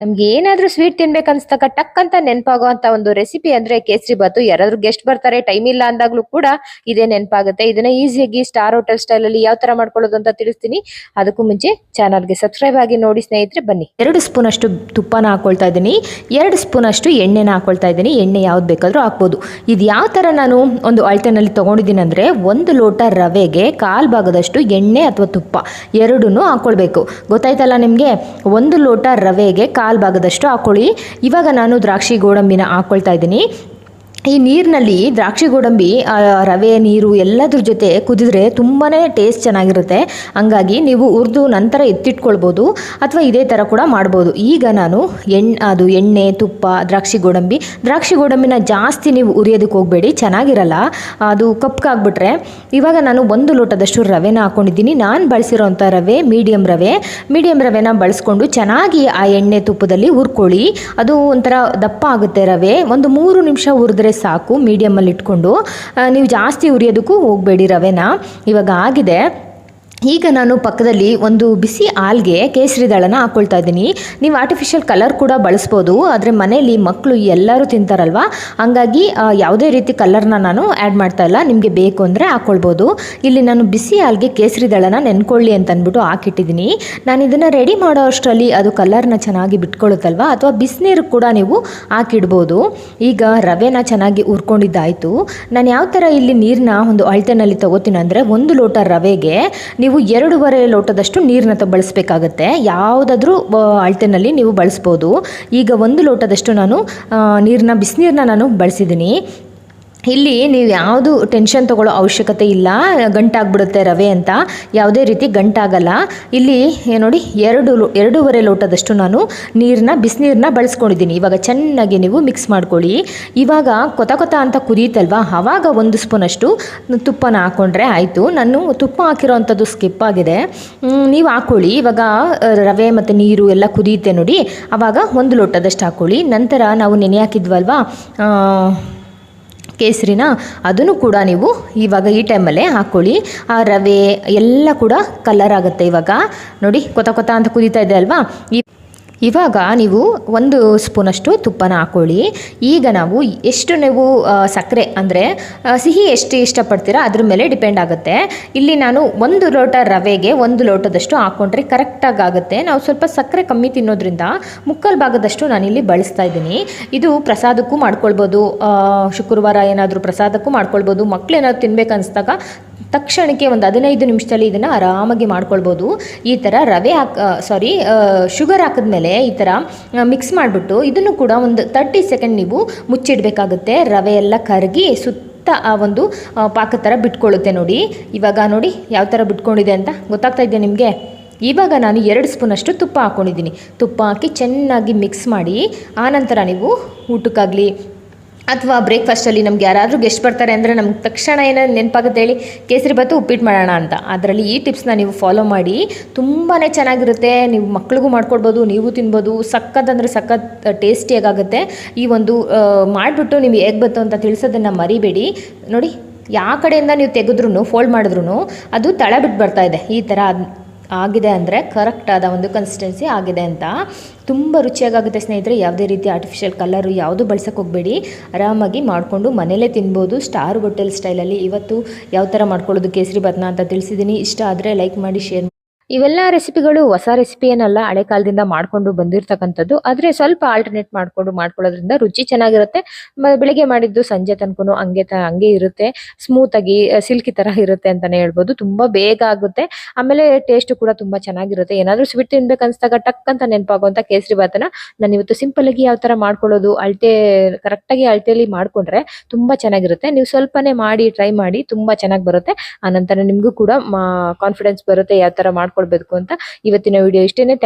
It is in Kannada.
ನಮ್ಗೆ ಏನಾದ್ರೂ ಸ್ವೀಟ್ ತಿನ್ಬೇಕು ಅನ್ಸ್ದಾಗ ಟಕ್ ಅಂತ ನೆನಪಾಗುವಂತ ಒಂದು ರೆಸಿಪಿ ಅಂದ್ರೆ ಕೇಸರಿ ಬಾತು ಯಾರಾದ್ರೂ ಗೆಸ್ಟ್ ಬರ್ತಾರೆ ಟೈಮ್ ಇಲ್ಲ ಅಂದಾಗ್ಲೂ ಕೂಡ ಇದೇ ನೆನಪಾಗುತ್ತೆ. ಇದನ್ನ ಈಸಿಯಾಗಿ ಸ್ಟಾರ್ ಹೋಟೆಲ್ ಸ್ಟೈಲ್ ಅಲ್ಲಿ ಯಾವ ತರ ಮಾಡ್ಕೊಳ್ಳೋದು ಅಂತ ತಿಳಿಸ್ತೀನಿ. ಅದಕ್ಕೂ ಮುಂಚೆ ಚಾನಲ್ಗೆ ಸಬ್ಸ್ಕ್ರೈಬ್ ಆಗಿ ನೋಡಿ ಸ್ನೇಹಿತರೆ, ಬನ್ನಿ. ಎರಡು ಸ್ಪೂನ್ ಅಷ್ಟು ತುಪ್ಪನ ಹಾಕೊಳ್ತಾ ಇದ್ದೀನಿ. ಎರಡು ಸ್ಪೂನ್ ಅಷ್ಟು ಎಣ್ಣೆನ ಹಾಕೊಳ್ತಾ ಇದ್ದೀನಿ. ಎಣ್ಣೆ ಯಾವ್ದು ಬೇಕಾದ್ರೂ ಹಾಕ್ಬೋದು. ಇದು ಯಾವ ತರ ನಾನು ಒಂದು ಅಳತೆನಲ್ಲಿ ತಗೊಂಡಿದ್ದೀನಿ ಅಂದ್ರೆ ಒಂದು ಲೋಟ ರವೆಗೆ ಕಾಲು ಭಾಗದಷ್ಟು ಎಣ್ಣೆ ಅಥವಾ ತುಪ್ಪ ಎರಡನ್ನೂ ಹಾಕೊಳ್ಬೇಕು. ಗೊತ್ತಾಯ್ತಲ್ಲ ನಿಮಗೆ? ಒಂದು ಲೋಟ ರವೆಗೆ ಕಾಲು ಭಾಗದಷ್ಟು ಹಾಕೊಳ್ಳಿ ಇವಾಗ ನಾನು ದ್ರಾಕ್ಷಿ ಗೋಡಂಬಿನ ಹಾಕ್ಕೊಳ್ತಾ ಇದ್ದೀನಿ. ಈ ನೀರಿನಲ್ಲಿ ದ್ರಾಕ್ಷಿ ಗೋಡಂಬಿ ರವೆ, ನೀರು ಎಲ್ಲದ್ರ ಜೊತೆ ಕುದಿದ್ರೆ ತುಂಬಾ ಟೇಸ್ಟ್ ಚೆನ್ನಾಗಿರುತ್ತೆ. ಹಂಗಾಗಿ ನೀವು ಹುರಿದು ನಂತರ ಎತ್ತಿಟ್ಕೊಳ್ಬೋದು ಅಥವಾ ಇದೇ ಥರ ಕೂಡ ಮಾಡ್ಬೋದು. ಈಗ ನಾನು ಎಣ್ಣೆ ಅದು ಎಣ್ಣೆ, ತುಪ್ಪ, ದ್ರಾಕ್ಷಿ ಗೋಡಂಬಿ, ದ್ರಾಕ್ಷಿ ಗೋಡಂಬಿನ ಜಾಸ್ತಿ ನೀವು ಉರಿಯೋದಕ್ಕೆ ಹೋಗಬೇಡಿ, ಚೆನ್ನಾಗಿರಲ್ಲ. ಅದು ಕಪ್ಪಾಗ್ಬಿಟ್ರೆ ಇವಾಗ ನಾನು ಒಂದು ಲೋಟದಷ್ಟು ರವೆನ ಹಾಕ್ಕೊಂಡಿದ್ದೀನಿ ನಾನು ಬಳಸಿರೋಂಥ ರವೆ ಮೀಡಿಯಮ್ ರವೆ ಮೀಡಿಯಮ್ ರವೆನ ಬಳಸ್ಕೊಂಡು ಚೆನ್ನಾಗಿ ಆ ಎಣ್ಣೆ ತುಪ್ಪದಲ್ಲಿ ಹುರ್ಕೊಳ್ಳಿ. ಅದು ಒಂಥರ ದಪ್ಪ ಆಗುತ್ತೆ ರವೆ. ಒಂದು ಮೂರು ನಿಮಿಷ ಹುರಿದ್ರೆ ಸಾಕು ಮೀಡಿಯಮಲ್ಲಿ ಇಟ್ಕೊಂಡು ನೀವು ಜಾಸ್ತಿ ಉರಿಯೋದಕ್ಕೂ ಹೋಗಬೇಡಿ ರವೆನ. ಇವಾಗ ಆಗಿದೆ. ಈಗ ನಾನು ಪಕ್ಕದಲ್ಲಿ ಒಂದು ಬಿಸಿ ಹಾಲ್ಗೆ ಕೇಸರಿ ದಳನ ಹಾಕ್ಕೊಳ್ತಾ ಇದ್ದೀನಿ. ನೀವು ಆರ್ಟಿಫಿಷಿಯಲ್ ಕಲರ್ ಕೂಡ ಬಳಸ್ಬೋದು. ಆದರೆ ಮನೆಯಲ್ಲಿ ಮಕ್ಕಳು ಎಲ್ಲರೂ ತಿಂತಾರಲ್ವ? ಹಂಗಾಗಿ ಯಾವುದೇ ರೀತಿ ಕಲರ್ನ ನಾನು ಆ್ಯಡ್ ಮಾಡ್ತಾ ಇಲ್ಲ. ನಿಮಗೆ ಬೇಕು ಅಂದರೆ ಹಾಕ್ಕೊಳ್ಬೋದು ಇಲ್ಲಿ ನಾನು ಬಿಸಿ ಹಾಲ್ಗೆ ಕೇಸರಿ ದಳನ ನೆನ್ಕೊಳ್ಳಿ ಅಂತ ಅಂದ್ಬಿಟ್ಟು ಹಾಕಿಟ್ಟಿದ್ದೀನಿ. ನಾನು ಇದನ್ನು ರೆಡಿ ಮಾಡೋ ಅಷ್ಟರಲ್ಲಿ ಅದು ಕಲರ್ನ ಚೆನ್ನಾಗಿ ಬಿಟ್ಕೊಳ್ಳುತ್ತಲ್ವ ಅಥವಾ ಬಿಸಿನೀರು ಕೂಡ ನೀವು ಹಾಕಿಡ್ಬೋದು. ಈಗ ರವೆನ ಚೆನ್ನಾಗಿ ಉರ್ಕೊಂಡಿದ್ದಾಯಿತು ನಾನು ಯಾವ ಥರ ಇಲ್ಲಿ ನೀರನ್ನ ಒಂದು ಅಳತೆನಲ್ಲಿ ತಗೋತೀನಿ ಅಂದರೆ ಒಂದು ಲೋಟ ರವೆಗೆ ನೀವು ಎರಡೂವರೆ ಲೋಟದಷ್ಟು ನೀರನ್ನ ಬಳಸಬೇಕಾಗತ್ತೆ. ಯಾವುದಾದ್ರೂ ಅಳತೆನಲ್ಲಿ ನೀವು ಬಳಸ್ಬೋದು. ಈಗ ಒಂದು ಲೋಟದಷ್ಟು ನಾನು ನೀರನ್ನ ಬಿಸಿನೀರನ್ನ ನಾನು ಬಳಸಿದ್ದೀನಿ ಇಲ್ಲಿ ನೀವು ಯಾವುದು ಟೆನ್ಷನ್ ತಗೊಳ್ಳೋ ಅವಶ್ಯಕತೆ ಇಲ್ಲ, ಗಂಟಾಗ್ಬಿಡುತ್ತೆ ರವೆ ಅಂತ. ಯಾವುದೇ ರೀತಿ ಗಂಟಾಗಲ್ಲ. ಇಲ್ಲಿ ನೋಡಿ, ಎರಡು ಎರಡೂವರೆ ಲೋಟದಷ್ಟು ನಾನು ನೀರನ್ನ ಬಿಸಿನೀರನ್ನ ಬಳಸ್ಕೊಂಡಿದ್ದೀನಿ. ಇವಾಗ ಚೆನ್ನಾಗಿ ನೀವು ಮಿಕ್ಸ್ ಮಾಡ್ಕೊಳ್ಳಿ. ಇವಾಗ ಕೊತ ಕೊತ ಅಂತ ಕುದೀತಲ್ವಾ? ಆವಾಗ ಒಂದು ಸ್ಪೂನಷ್ಟು ತುಪ್ಪನ ಹಾಕ್ಕೊಂಡ್ರೆ ಆಯಿತು. ನಾನು ತುಪ್ಪ ಹಾಕಿರೋ ಅಂಥದ್ದು ಸ್ಕಿಪ್ ಆಗಿದೆ ನೀವು ಹಾಕ್ಕೊಳ್ಳಿ ಇವಾಗ ರವೆ ಮತ್ತು ನೀರು ಎಲ್ಲ ಕುದಿಯುತ್ತೆ ನೋಡಿ. ಆವಾಗ ಒಂದು ಲೋಟದಷ್ಟು ಹಾಕ್ಕೊಳ್ಳಿ ನಂತರ ನಾವು ನೆನೆ ಹಾಕಿದ್ವಲ್ವಾ? ಕೇಸರಿನ ಅದನ್ನು ಕೂಡ ನೀವು ಇವಾಗ ಈ ಟೈಮಲ್ಲೇ ಹಾಕ್ಕೊಳ್ಳಿ ಆ ರವೆ ಎಲ್ಲ ಕೂಡ ಕಲರ್ ಆಗುತ್ತೆ ಇವಾಗ. ನೋಡಿ, ಕೊತ ಕೊತ ಅಂತ ಕುದೀತಾ ಇದೆ ಅಲ್ವಾ? ಈ ಇವಾಗ ನೀವು ಒಂದು ಸ್ಪೂನಷ್ಟು ತುಪ್ಪನ ಹಾಕ್ಕೊಳ್ಳಿ ಈಗ ನಾವು ಎಷ್ಟು ನೀವು ಸಕ್ಕರೆ ಅಂದರೆ ಸಿಹಿ ಎಷ್ಟು ಇಷ್ಟಪಡ್ತೀರಾ ಅದ್ರ ಮೇಲೆ ಡಿಪೆಂಡ್ ಆಗುತ್ತೆ. ಇಲ್ಲಿ ನಾನು ಒಂದು ಲೋಟ ರವೆಗೆ ಒಂದು ಲೋಟದಷ್ಟು ಹಾಕ್ಕೊಂಡ್ರೆ ಕರೆಕ್ಟಾಗಿ ಆಗುತ್ತೆ. ನಾವು ಸ್ವಲ್ಪ ಸಕ್ಕರೆ ಕಮ್ಮಿ ತಿನ್ನೋದ್ರಿಂದ ಮುಕ್ಕಲ್ ಭಾಗದಷ್ಟು ನಾನು ಇಲ್ಲಿ ಬಳಸ್ತಾ ಇದ್ದೀನಿ. ಇದು ಪ್ರಸಾದಕ್ಕೂ ಮಾಡ್ಕೊಳ್ಬೋದು. ಶುಕ್ರವಾರ ಏನಾದರೂ ಪ್ರಸಾದಕ್ಕೂ ಮಾಡ್ಕೊಳ್ಬೋದು. ಮಕ್ಕಳೇನಾದ್ರು ತಿನ್ಬೇಕು ಅನಿಸ್ದಾಗ ತಕ್ಷಣಕ್ಕೆ ಒಂದು ಹದಿನೈದು ನಿಮಿಷದಲ್ಲಿ ಇದನ್ನು ಆರಾಮಾಗಿ ಮಾಡ್ಕೊಳ್ಬೋದು. ಈ ಥರ ರವೆ ಹಾಕ್ ಸಾರಿ ಶುಗರ್ ಹಾಕಿದ್ಮೇಲೆ ಈ ಥರ ಮಿಕ್ಸ್ ಮಾಡಿಬಿಟ್ಟು ಇದನ್ನು ಕೂಡ ಒಂದು ತರ್ಟಿ ಸೆಕೆಂಡ್ ನೀವು ಮುಚ್ಚಿಡಬೇಕಾಗುತ್ತೆ. ರವೆ ಎಲ್ಲ ಕರಗಿ ಸುತ್ತ ಆ ಒಂದು ಪಾಕ ಥರ ಬಿಟ್ಕೊಳ್ಳುತ್ತೆ ನೋಡಿ. ಇವಾಗ ನೋಡಿ ಯಾವ ಥರ ಬಿಟ್ಕೊಂಡಿದೆ ಅಂತ ಗೊತ್ತಾಗ್ತಾ ಇದೆಯಾ ನಿಮಗೆ? ಇವಾಗ ನಾನು ಎರಡು ಸ್ಪೂನಷ್ಟು ತುಪ್ಪ ಹಾಕ್ಕೊಂಡಿದ್ದೀನಿ ತುಪ್ಪ ಹಾಕಿ ಚೆನ್ನಾಗಿ ಮಿಕ್ಸ್ ಮಾಡಿ ಆನಂತರ ನೀವು ಊಟಕ್ಕಾಗಲಿ ಅಥವಾ ಬ್ರೇಕ್ಫಾಸ್ಟಲ್ಲಿ ನಮ್ಗೆ ಯಾರಾದರೂ ಗೆಸ್ಟ್ ಬರ್ತಾರೆ ಅಂದರೆ ನಮ್ಗೆ ತಕ್ಷಣ ಏನೋ ನೆನಪಾಗುತ್ತೆ ಹೇಳಿ, ಕೇಸರಿ ಭಾತು ಉಪ್ಪಿಟ್ಟು ಮಾಡೋಣ ಅಂತ. ಅದರಲ್ಲಿ ಈ ಟಿಪ್ಸ್ನ ನೀವು ಫಾಲೋ ಮಾಡಿ ತುಂಬಾ ಚೆನ್ನಾಗಿರುತ್ತೆ. ನೀವು ಮಕ್ಳಿಗೂ ಮಾಡ್ಕೊಡ್ಬೋದು, ನೀವು ತಿನ್ಬೋದು. ಸಖತ್ ಅಂದರೆ ಸಖತ್ ಟೇಸ್ಟಿಯಾಗುತ್ತೆ ಈ ಒಂದು ಮಾಡಿಬಿಟ್ಟು ನೀವು ಹೇಗೆ ಬತ್ತು ಅಂತ ತಿಳಿಸೋದನ್ನು ಮರಿಬೇಡಿ. ನೋಡಿ ಯಾವ ಕಡೆಯಿಂದ ನೀವು ತೆಗೆದ್ರೂ ಫೋಲ್ಡ್ ಮಾಡಿದ್ರು ಅದು ತಳ ಬಿಟ್ಟು ಬರ್ತಾ ಇದೆ. ಈ ಥರ ಆಗಿದೆ ಅಂದರೆ ಕರೆಕ್ಟ್ ಆದ ಒಂದು ಕನ್ಸಿಸ್ಟೆನ್ಸಿ ಆಗಿದೆ ಅಂತ. ತುಂಬ ರುಚಿಯಾಗುತ್ತೆ ಸ್ನೇಹಿತರೆ, ಯಾವುದೇ ರೀತಿ ಆರ್ಟಿಫಿಷಿಯಲ್ ಕಲರು ಯಾವುದು ಬಳಸೋಕೆ ಹೋಗಬೇಡಿ. ಆರಾಮಾಗಿ ಮಾಡಿಕೊಂಡು ಮನೇಲೇ ತಿನ್ಬೋದು. ಸ್ಟಾರ್ ಹೋಟೆಲ್ ಸ್ಟೈಲಲ್ಲಿ ಇವತ್ತು ಯಾವ ಥರ ಮಾಡ್ಕೊಳ್ಳೋದು ಕೇಸರಿ ಭಾತ್ನ ಅಂತ ತಿಳಿಸಿದ್ದೀನಿ ಇಷ್ಟ ಆದರೆ ಲೈಕ್ ಮಾಡಿ ಶೇರ್ ಇವೆಲ್ಲ ರೆಸಿಪಿಗಳು ಹೊಸ ರೆಸಿಪಿ ಏನಲ್ಲ, ಹಳೆ ಕಾಲದಿಂದ ಮಾಡ್ಕೊಂಡು ಬಂದಿರತಕ್ಕಂಥದ್ದು. ಆದರೆ ಸ್ವಲ್ಪ ಆಲ್ಟರ್ನೇಟ್ ಮಾಡ್ಕೊಂಡು ಮಾಡ್ಕೊಳ್ಳೋದ್ರಿಂದ ರುಚಿ ಚೆನ್ನಾಗಿರುತ್ತೆ. ಬೆಳಿಗ್ಗೆ ಮಾಡಿದ್ದು ಸಂಜೆ ತನಕನು ಹಂಗೆ ತ, ಹಂಗೆ ಇರುತ್ತೆ. ಸ್ಮೂತಾಗಿ ಸಿಲ್ಕಿ ಥರ ಇರುತ್ತೆ ಅಂತಲೇ ಹೇಳ್ಬೋದು. ತುಂಬ ಬೇಗ ಆಗುತ್ತೆ. ಆಮೇಲೆ ಟೇಸ್ಟ್ ಕೂಡ ತುಂಬಾ ಚೆನ್ನಾಗಿರುತ್ತೆ. ಏನಾದರೂ ಸ್ವೀಟ್ ತಿನ್ಬೇಕು ಅನ್ಸ್ದಾಗ ಟಕ್ ಅಂತ ನೆನಪಾಗುವಂತ ಕೇಸರಿ ಭಾತನ ನಾನು ಇವತ್ತು ಸಿಂಪಲ್ ಆಗಿ ಯಾವ ತರ ಮಾಡ್ಕೊಳ್ಳೋದು, ಅಳತೆ ಕರೆಕ್ಟಾಗಿ ಅಳತೆಯಲ್ಲಿ ಮಾಡ್ಕೊಂಡ್ರೆ ತುಂಬಾ ಚೆನ್ನಾಗಿರುತ್ತೆ. ನೀವು ಸ್ವಲ್ಪನೇ ಮಾಡಿ ಟ್ರೈ ಮಾಡಿ ತುಂಬಾ ಚೆನ್ನಾಗಿ ಬರುತ್ತೆ. ಆನಂತರ ನಿಮಗೂ ಕೂಡ ಕಾನ್ಫಿಡೆನ್ಸ್ ಬರುತ್ತೆ ಯಾವ ತರ ಮಾಡ್ಕೊಳ್ಬೇಕು ಅಂತ ಇವತ್ತಿನ ವಿಡಿಯೋ ಇಷ್ಟೇನೆ.